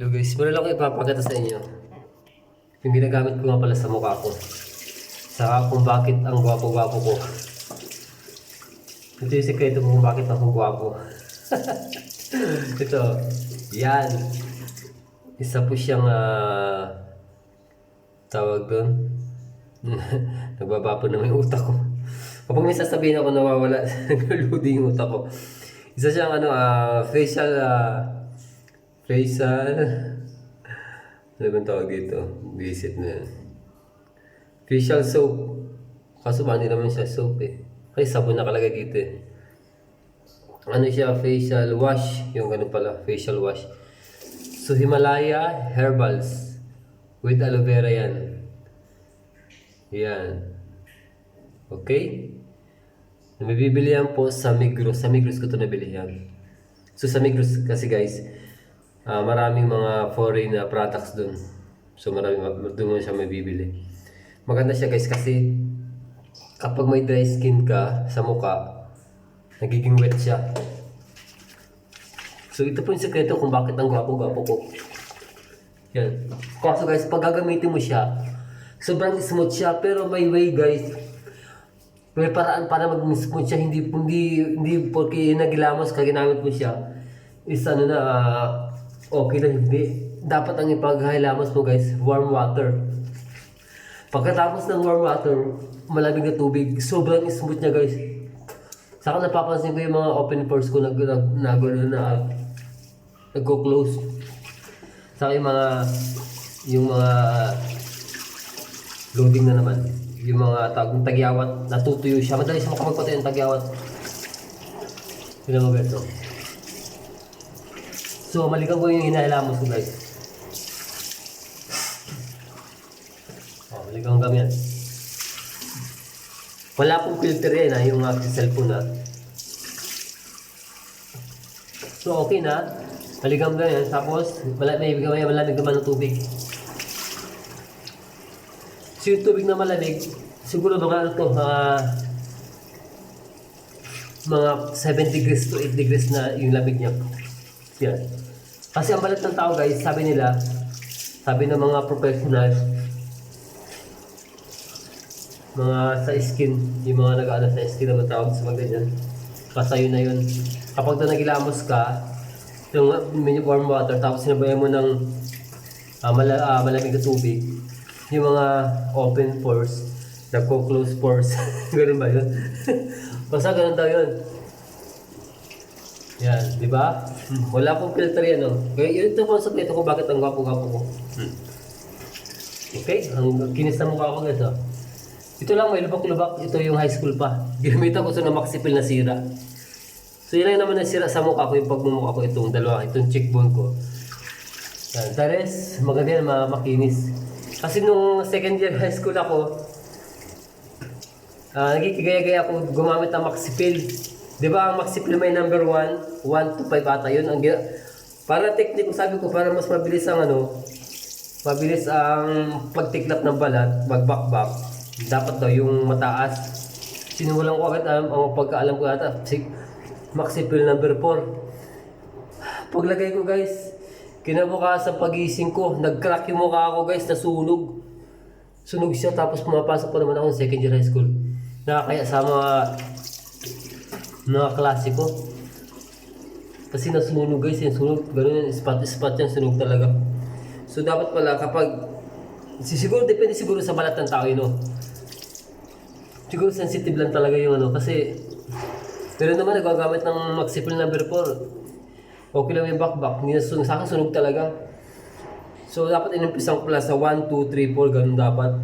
Hello guys, meron lang ipapakita sa inyo. Yung ginagamit ko nga pala sa mukha ko. Sa kung bakit ang gwapo-gwapo ko. Ito yung sekreto kung bakit ako gwapo. Ito, yan. Isa po siyang ah, tawag doon. Nagbabapo na yung utak ko. Kapag may sasabihin ako nawawala, naglaludi yung utak ko. Isa siyang ano, ah, facial, ah, facial, ano bang tawag dito? Visit na yan. Facial soap. Kaso ba, hindi naman siya soap eh. Ay, sabon nakalagay dito eh. Ano siya, facial wash. Yung ganun pala, facial wash. So, Himalaya Herbals. With aloe vera yan. Yan. Okay? Nabibili yan po sa Migros. Sa Migros ko ito nabili yan. So sa Migros kasi guys, ah, maraming mga foreign na products dun. So maraming doon mo siya mabibili. Maganda siya guys kasi kapag may dry skin ka sa mukha, nagiging wet siya. So ito po yung sekreto kung bakit ang gwapo-gwapo ko. Yan. Kaso guys, pag gagamitin mo siya, sobrang smooth siya, pero may way guys, may paraan para mag-smooth siya, hindi, hindi, hindi porque nagilamos ka, ginamit mo siya, is ano na, ah, okay na hindi. Dapat ang ipaghilamos mo guys, warm water. Pagkatapos ng warm water, malamig na tubig, sobrang smooth niya guys. Saka napapansin ko yung mga open pores ko nag, nag, nag, na, nagko-close. Saka yung mga, yung mga loading na naman. Yung mga tag, tagyawat, natutuyo siya. Madali siya makapagpatay ng tagyawat. Yun ang no? So, malikan ko yung hinahilamos ko guys. Oh, malikan kami yan. Wala pong filter yan ha, yung aking cellphone ha. So, okay na. Maligam na yan. Tapos, wala, may may malamig naman ng tubig. So, yung tubig na malamig, siguro mga ano to, mga mga 7 degrees to 8 degrees na yung lamig niya. Yan. Kasi ang balat ng tao guys, sabi nila, sabi ng mga professional, mga sa skin, yung mga nag-ano sa skin na matawag sa mga ganyan. Basta yun na yun. Kapag na nagilamos ka, yung minute warm water, tapos sinabayan mo ng ah, mala, ah, malamig na tubig, yung mga open pores, nagko-close pores. ganun ba yun? Basta ganun daw yun. Yan, di ba? Wala pong filter yan, no? Kaya yun ito concept nito kung bakit ang gwapo-gwapo ko. Okay, ang kinis na mukha ko oh. Ito lang, may lubak-lubak. Ito yung high school pa. Ginamitan ko ito ng maxipil na sira. So yun lang naman ang sira sa mukha ko, yung pagmumukha ko itong dalawa, itong cheekbone ko. Yan, Tares, maganda yan, ma- makinis. Kasi nung second year high school ako, ah nagkikigaya-gaya ako gumamit ng Maxipil. Di ba ang may number 1, 1 to 5 ata yun. Ang, para technique sabi ko, para mas mabilis ang ano, mabilis ang pagtiklap ng balat, magbakbak, dapat daw yung mataas. Sinimulan ko agad ang, ang pagkaalam ko ata, Maxipil number 4. Paglagay ko guys, kinabukasan pagising ko, nag-crack yung mukha ko guys, nasunog. Sunog siya tapos pumapasok pa naman ako ng second year high school. Nakakaya sa mga mga klase ko. Kasi nasunog guys, yung sunog, gano'n yung spot-spot yan, sunog talaga. So dapat pala kapag, si- siguro depende siguro sa balat ng tao yun, no? Siguro sensitive lang talaga yung ano, kasi pero naman nagagamit ng Maxipil number 4. Okay lang yung backback, hindi na sa akin sunog talaga. So dapat inumpisan ko pala sa 1, 2, 3, 4, ganun dapat.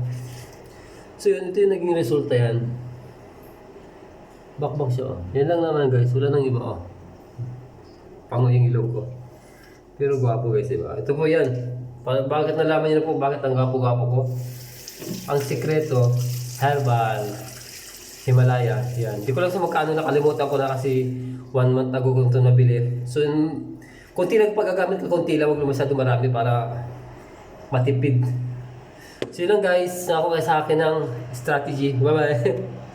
So yun, ito yung naging resulta yan. Backback siya, oh. Yan lang naman guys, wala nang iba, oh. Pango yung ilong ko. Pero gwapo guys, diba? Ito po yan. Pa- bakit nalaman niyo na po bakit ang gwapo-gwapo ko? Ang sekreto, herbal, Himalaya, yan. Di ko lang sa magkano nakalimutan ko na kasi one month ago ko ito nabili. So, yun, konti lang paggagamit ko, konti lang, huwag masyado marami para matipid. So yun lang guys, ako kayo sa akin ng strategy. Bye-bye!